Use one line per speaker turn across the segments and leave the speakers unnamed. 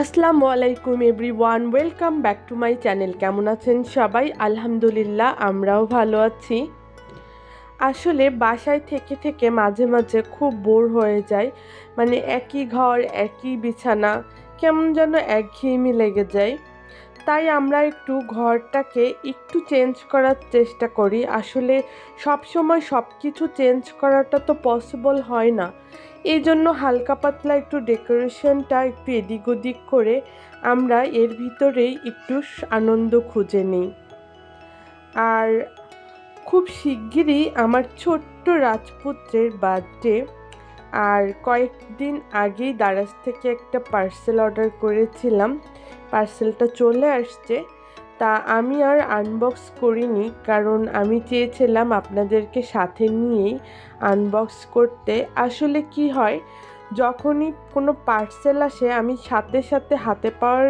আসসালামু আলাইকুম everyone, welcome back to my channel. কেমন আছেন সবাই? আলহামদুলিল্লাহ, আমরাও ভালো আছি। আসলে বাসায় থেকে থেকে মাঝে মাঝে খুব বোর হয়ে যায় মানে একই ঘর, একই বিছানা, কেমন যেন একঘেয়েমি লেগে যায়। তাই আমরা একটু ঘরটাকে একটু চেঞ্জ করার চেষ্টা করি। আসলে সব সময় সব কিছু চেঞ্জ করাটা তো পসিবল হয় না। এই জন্য হালকা পাতলা একটু ডেকোরেশনটা একটু এদিক ওদিক করে আমরা এর ভিতরেই একটু আনন্দ খুঁজে নিই। আর খুব শিগগিরই আমার ছোট্ট রাজপুত্রের বার্থডে। আর কয়েকদিন আগেই দারাজ থেকে একটা পার্সেল অর্ডার করেছিলাম। পার্সেলটা চলে আসছে। তা আমি আর আনবক্স করিনি, কারণ আমি চেয়েছিলাম আপনাদেরকে সাথে নিয়েই আনবক্স করতে। আসলে কি হয়, যখনই কোনো পার্সেল আসে, আমি সাথে সাথে হাতে পাওয়ার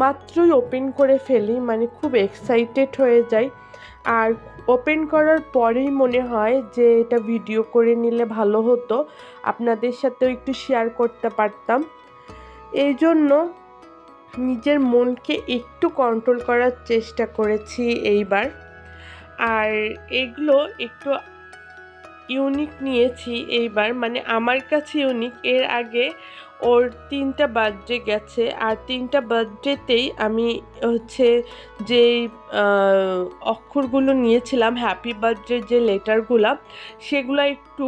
মাত্রই ওপেন করে ফেলি মানে খুব এক্সাইটেড হয়ে যাই। আর ওপেন করার পরেই মনে হয় যে এটা ভিডিও করে নিলে ভালো হতো, আপনাদের সাথেও একটু শেয়ার করতে পারতাম। এই জন্য নিজের মনকে একটু কন্ট্রোল করার চেষ্টা করেছি এইবার। আর এগুলো একটু ইউনিক নিয়েছি এইবার। মানে আমার কাছে ইউনিক এর আগে ওর তিনটা বার্থডে গেছে, আর তিনটা বার্থডেতেই আমি হচ্ছে যে অক্ষরগুলো নিয়েছিলাম হ্যাপি বার্থডে যে লেটারগুলো সেগুলো একটু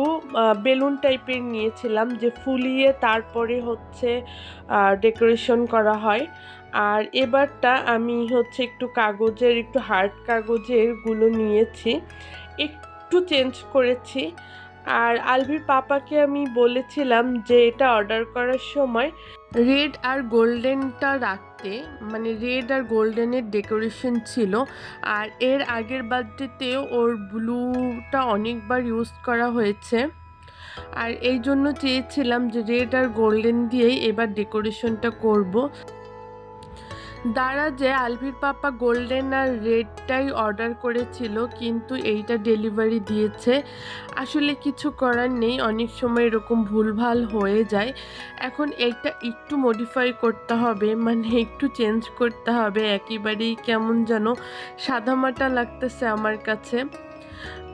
বেলুন টাইপের নিয়েছিলাম, যে ফুলিয়ে তারপরে হচ্ছে ডেকোরেশন করা হয়। আর এবারটা আমি হচ্ছে একটু কাগজের, একটু হার্ড কাগজেরগুলো নিয়েছি, একটু চেঞ্জ করেছি। আর আলভির পাপাকে আমি বলেছিলাম যে এটা অর্ডার করার সময় রেড আর গোল্ডেনটা রাখতে মানে রেড আর গোল্ডেনের ডেকোরেশন ছিল। আর এর আগের বার্থডেতেও ওর ব্লুটা অনেকবার ইউজ করা হয়েছে। আর এই জন্য চেয়েছিলাম যে রেড আর গোল্ডেন দিয়েই এবার ডেকোরেশনটা করব। যে, আলভির পাপা গোল্ডেন আর রেডটাই অর্ডার করেছিল, কিন্তু এইটা ডেলিভারি দিয়েছে। আসলে কিছু করার নেই, অনেক সময় এরকম ভুলভাল হয়ে যায়। এখন এইটা একটু মডিফাই করতে হবে মানে একটু চেঞ্জ করতে হবে, একেবারেই কেমন যেন সাদামাটা লাগতেছে আমার কাছে।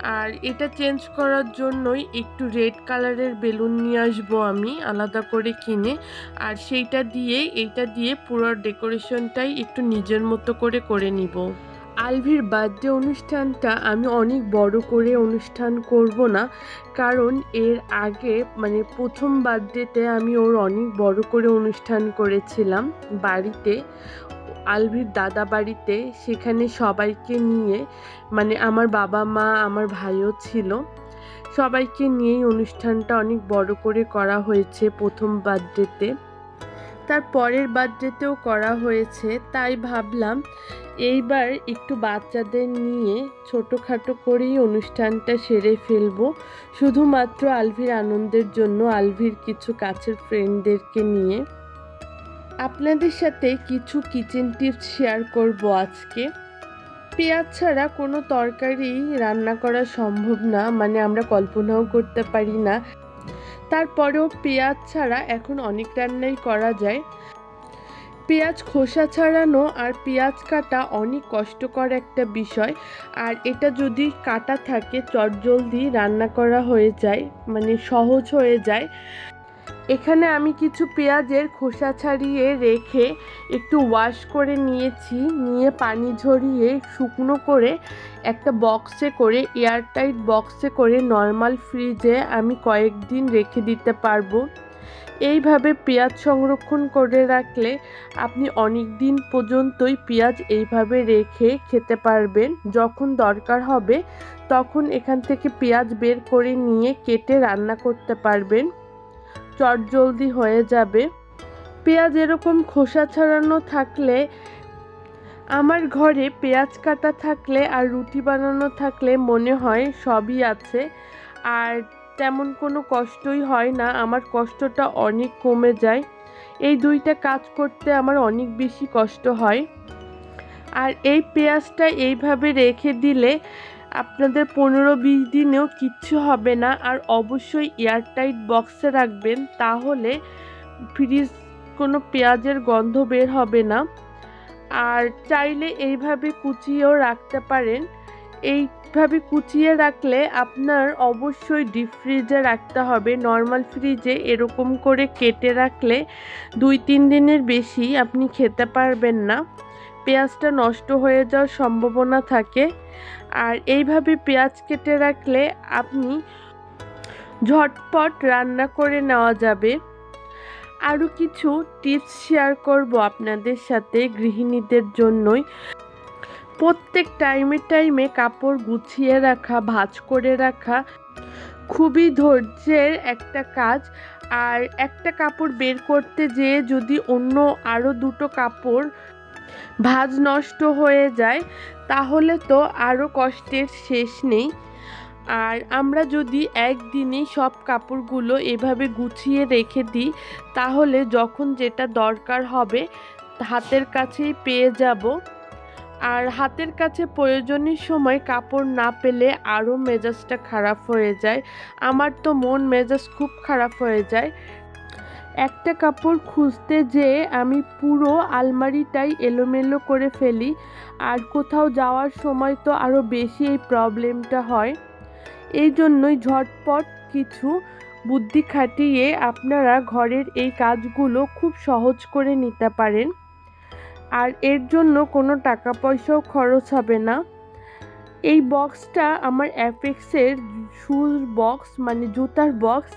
আর এটা চেঞ্জ করার জন্যই একটু রেড কালারের বেলুন নিয়ে আসব আমি, আলাদা করে কিনে। আর সেইটা দিয়ে, এইটা দিয়ে পুরো ডেকোরেশনটাই একটু নিজের মতো করে করে নিব। আলভির বার্থডে অনুষ্ঠানটা আমি অনেক বড় করে অনুষ্ঠান করব না, কারণ এর আগে মানে প্রথম বার্থডেতে আমি ওর অনেক বড় করে অনুষ্ঠান করেছিলাম বাড়িতে। আলভির দাদা বাড়িতে সেখানে সবাইকে নিয়ে মানে আমার বাবা মা, আমার ভাইও ছিল। সবাইকে নিয়েই অনুষ্ঠানটা অনেক বড় করে করা হয়েছে প্রথম বার্থডেতে। তার পরের বার্থডেতেও করা হয়েছে, তাই ভাবলাম এইবার একটু বাচ্চাদের নিয়ে ছোটোখাটো করেই অনুষ্ঠানটা সেরে ফেলব। শুধুমাত্র আলভির আনন্দের জন্য, আলভির কিছু কাছের ফ্রেন্ডদেরকে নিয়ে। আপনাদের সাথে কিছু কিচেন টিপস শেয়ার করব আজকে। পেঁয়াজ ছাড়া কোনো তরকারি রান্না করা সম্ভব না মানে আমরা কল্পনাও করতে পারি না। তারপরেও পেঁয়াজ ছাড়া এখন অনেক রান্নাই করা যায়। পেঁয়াজ খোসা ছাড়ানো আর পেঁয়াজ কাটা অনেক কষ্টকর একটা বিষয়। আর এটা যদি কাটা থাকে, চটজলদি রান্না করা হয়ে যায় মানে সহজ হয়ে যায়। এখানে আমি কিছু পেঁয়াজের খোসা ছাড়িয়ে রেখে একটু ওয়াশ করে নিয়েছি। নিয়ে পানি ঝরিয়ে শুকনো করে একটা বক্সে করে এয়ারটাইট বক্সে করে নর্মাল ফ্রিজে আমি কয়েকদিন রেখে দিতে পারব। এইভাবে পেঁয়াজ সংরক্ষণ করে রাখলে আপনি অনেক দিন পর্যন্তই পেঁয়াজ এইভাবে রেখে খেতে পারবেন। যখন দরকার হবে, তখন এখান থেকে পেঁয়াজ বের করে নিয়ে কেটে রান্না করতে পারবেন। চটজলদি হয়ে যাবে। পেঁয়াজ এরকম খোসা ছাড়ানো থাকলে, আমার ঘরে পেঁয়াজ কাটা থাকলে আর রুটি বানানো থাকলে মনে হয় সবই আছে। আর তেমন কোনো কষ্টই হয় না, আমার কষ্টটা অনেক কমে যায়। এই দুইটা কাজ করতে আমার অনেক বেশি কষ্ট হয়। আর এই পেঁয়াজটা এইভাবে রেখে দিলে আপনাদের পনেরো বিশ দিনেও কিচ্ছু হবে না আর অবশ্যই এয়ারটাইট বক্সে রাখবেন তাহলে ফ্রিজ কোনো পেঁয়াজের গন্ধ বের হবে না। আর চাইলে এইভাবে কুচিয়েও রাখতে পারেন। এইভাবে কুচিয়ে রাখলে আপনার অবশ্যই ডিপ ফ্রিজে রাখতে হবে। নর্মাল ফ্রিজে এরকম করে কেটে রাখলে দুই তিন দিনের বেশি আপনি খেতে পারবেন না। পেঁয়াজটা নষ্ট হয়ে যাওয়ার সম্ভাবনা থাকে। আর এইভাবে পেঁয়াজ কেটে রাখলে আপনি ঝটপট রান্না করে নেওয়া যাবে। আরও কিছু টিপস শেয়ার করব আপনাদের সাথে গৃহিণীদের জন্যই। প্রত্যেক টাইমে টাইমে কাপড় গুছিয়ে রাখা, ভাঁজ করে রাখা খুবই ধৈর্যের একটা কাজ। আর একটা কাপড় বের করতে যেয়ে যদি অন্য আরও দুটো কাপড় ভাঁজ নষ্ট হয়ে যায়, তাহলে তো আরও কষ্টের শেষ নেই। আর আমরা যদি একদিনেই সব কাপড়গুলো এভাবে গুছিয়ে রেখে দিই, তাহলে যখন যেটা দরকার হবে, হাতের কাছেই পেয়ে যাব। আর হাতের কাছে প্রয়োজনীয় সময় কাপড় না পেলে আরও মেজাজটা খারাপ হয়ে যায়। আমার তো মন মেজাজ খুব খারাপ হয়ে যায়। একটা কাপড় খুঁজতে যেয়ে আমি পুরো আলমারিটাই এলোমেলো করে ফেলি, আর কোথাও যাওয়ার সময় তো আরও বেশি এই প্রবলেমটা হয়। এই জন্যই ঝটপট কিছু বুদ্ধি খাটিয়ে আপনারা ঘরের এই কাজগুলো খুব সহজ করে নিতে পারেন। আর এর জন্য কোনো টাকা পয়সাও খরচ হবে না। এই বক্সটা আমার অ্যাপেক্সের শুজ বক্স মানে জুতার বক্স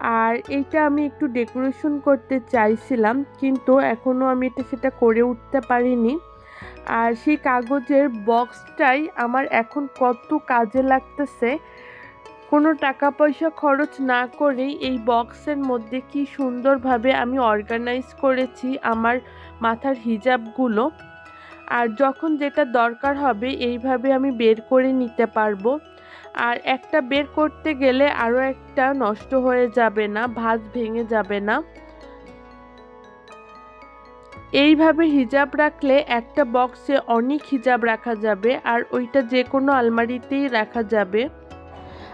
আর এইটা আমি একটু ডেকোরেশন করতে চাইছিলাম, কিন্তু এখনও আমি এটা সেটা করে উঠতে পারিনি। আর সেই কাগজের বক্সটাই আমার এখন কত কাজে লাগতেছে। কোনো টাকা পয়সা খরচ না করেই এই বক্সের মধ্যে কি সুন্দরভাবে আমি অর্গানাইজ করেছি আমার মাথার হিজাবগুলো। আর যখন যেটা দরকার হবে এইভাবে আমি বের করে নিতে পারব। আর একটা বের করতে গেলে আরও একটা নষ্ট হয়ে যাবে না, ভাঁজ ভেঙে যাবে না। এইভাবে হিজাব রাখলে একটা বক্সে অনেক হিজাব রাখা যাবে আর ওইটা যে কোনো আলমারিতেই রাখা যাবে।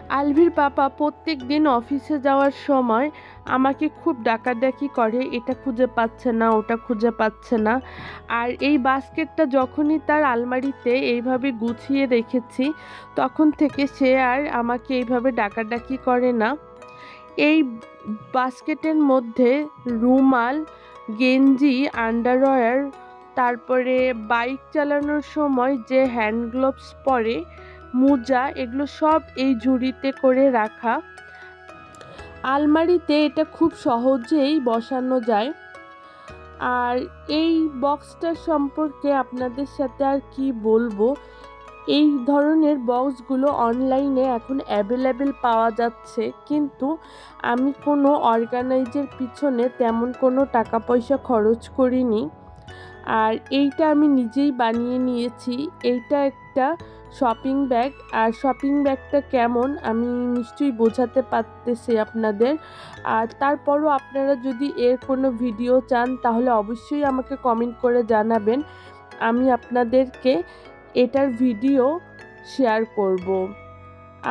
আলভির পাপা প্রত্যেক দিন অফিসে যাওয়ার সময় আমাকে খুব ডাকাডাকি করে, এটা খুঁজে পাচ্ছে না, ওটা খুঁজে পাচ্ছে না। আর এই বাস্কেটটা যখনই তার আলমারিতে এইভাবে গুছিয়ে রেখেছি, তখন থেকে সে আর আমাকে এইভাবে ডাকাডাকি করে না। এই বাস্কেটের মধ্যে রুমাল, গেঞ্জি আন্ডারওয়্যার তারপরে বাইক চালানোর সময় যে হ্যান্ড গ্লোভস পরে মোজা, এগুলো সব এই ঝুড়িতে করে রাখা। আলমারিতে এটা খুব সহজেই বসানো যায়। আর এই বক্সটার সম্পর্কে আপনাদের সাথে আর কি বলব? এই ধরনের বক্সগুলো অনলাইনে এখন অ্যাভেলেবেল পাওয়া যাচ্ছে, কিন্তু আমি কোনো অর্গানাইজের পিছনে তেমন কোনো টাকা পয়সা খরচ করিনি। আর এইটা আমি নিজেই বানিয়ে নিয়েছি। এইটা একটা শপিং ব্যাগ আর শপিং ব্যাগটা কেমন আমি নিশ্চয়ই বোঝাতে পারতেছি আপনাদের। আর তারপরও আপনারা যদি এর কোনো ভিডিও চান, তাহলে অবশ্যই আমাকে কমেন্ট করে জানাবেন। আমি আপনাদেরকে এটার ভিডিও শেয়ার করব।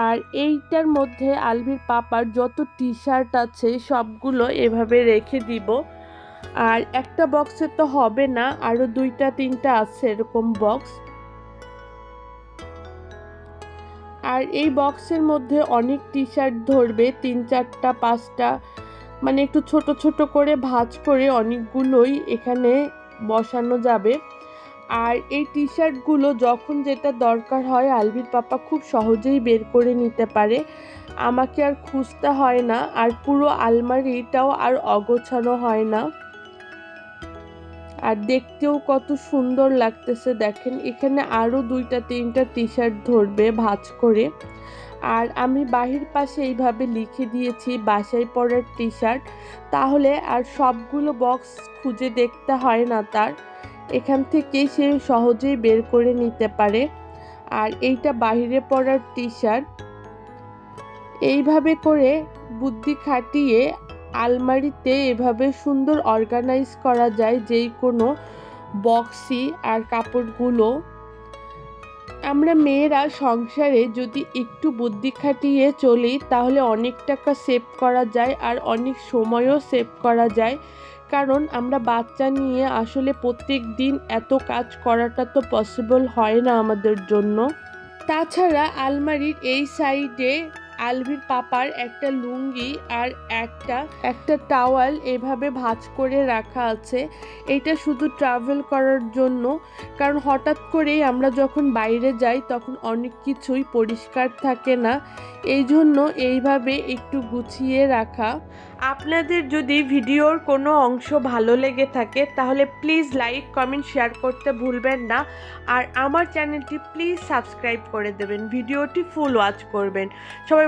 আর এইটার মধ্যে আলভির পাপার যত টি শার্ট আছে, সবগুলো এভাবে রেখে দিব। আর একটা বক্সে তো হবে না, আরও দুইটা, তিনটা আছে এরকম বক্স আর এই বক্সের মধ্যে অনেক টি শার্ট ধরবে, তিন চারটা, পাঁচটা মানে একটু ছোট ছোট করে ভাঁজ করে অনেকগুলোই এখানে বসানো যাবে। আর এই টি শার্টগুলো যখন যেটা দরকার হয় আলবির পাপা খুব সহজেই বের করে নিতে পারে। আমাকে আর খুঁজতে হয় না, আর পুরো আলমারিটাও আর অগোছানো হয় না। আর দেখতেও কত সুন্দর লাগতেছে, দেখেন। এখানে আরও দুইটা, তিনটা টি শার্ট ধরবে ভাজ করে। আর আমি বাহির পাশে এইভাবে লিখে দিয়েছি, বাসায় পরার টি শার্ট তাহলে আর সবগুলো বক্স খুঁজে দেখতে হয় না তার। এখান থেকে সে সহজেই বের করে নিতে পারে। আর এইটা বাহিরে পরার টি শার্ট এইভাবে করে বুদ্ধি খাটিয়ে আলমারিতে এভাবে সুন্দর অর্গানাইজ করা যায় যেই কোনো বক্সি আর কাপড়গুলো। আমরা মেয়েরা সংসারে যদি একটু বুদ্ধি খাটিয়ে চলি, তাহলে অনেক টাকা সেভ করা যায় আর অনেক সময়ও সেভ করা যায়। কারণ আমরা বাচ্চা নিয়ে আসলে প্রত্যেক দিন এত কাজ করাটা তো পসিবল হয় না আমাদের জন্য। তাছাড়া আলমারির এই সাইডে আলভির পাপার একটা লুঙ্গি আর একটা একটা টাওয়াল এভাবে ভাঁজ করে রাখা আছে। এটা শুধু ট্রাভেল করার জন্য, কারণ হঠাৎ করেই আমরা যখন বাইরে যাই তখন অনেক কিছুই পরিষ্কার থাকে না। এই জন্য এইভাবে একটু গুছিয়ে রাখা। আপনাদের যদি ভিডিওর কোনো অংশ ভালো লেগে থাকে তাহলে প্লিজ লাইক কমেন্ট শেয়ার করতে ভুলবেন না। আর আমার চ্যানেলটি প্লিজ সাবস্ক্রাইব করে দেবেন। ভিডিওটি ফুল ওয়াচ করবেন। সবাই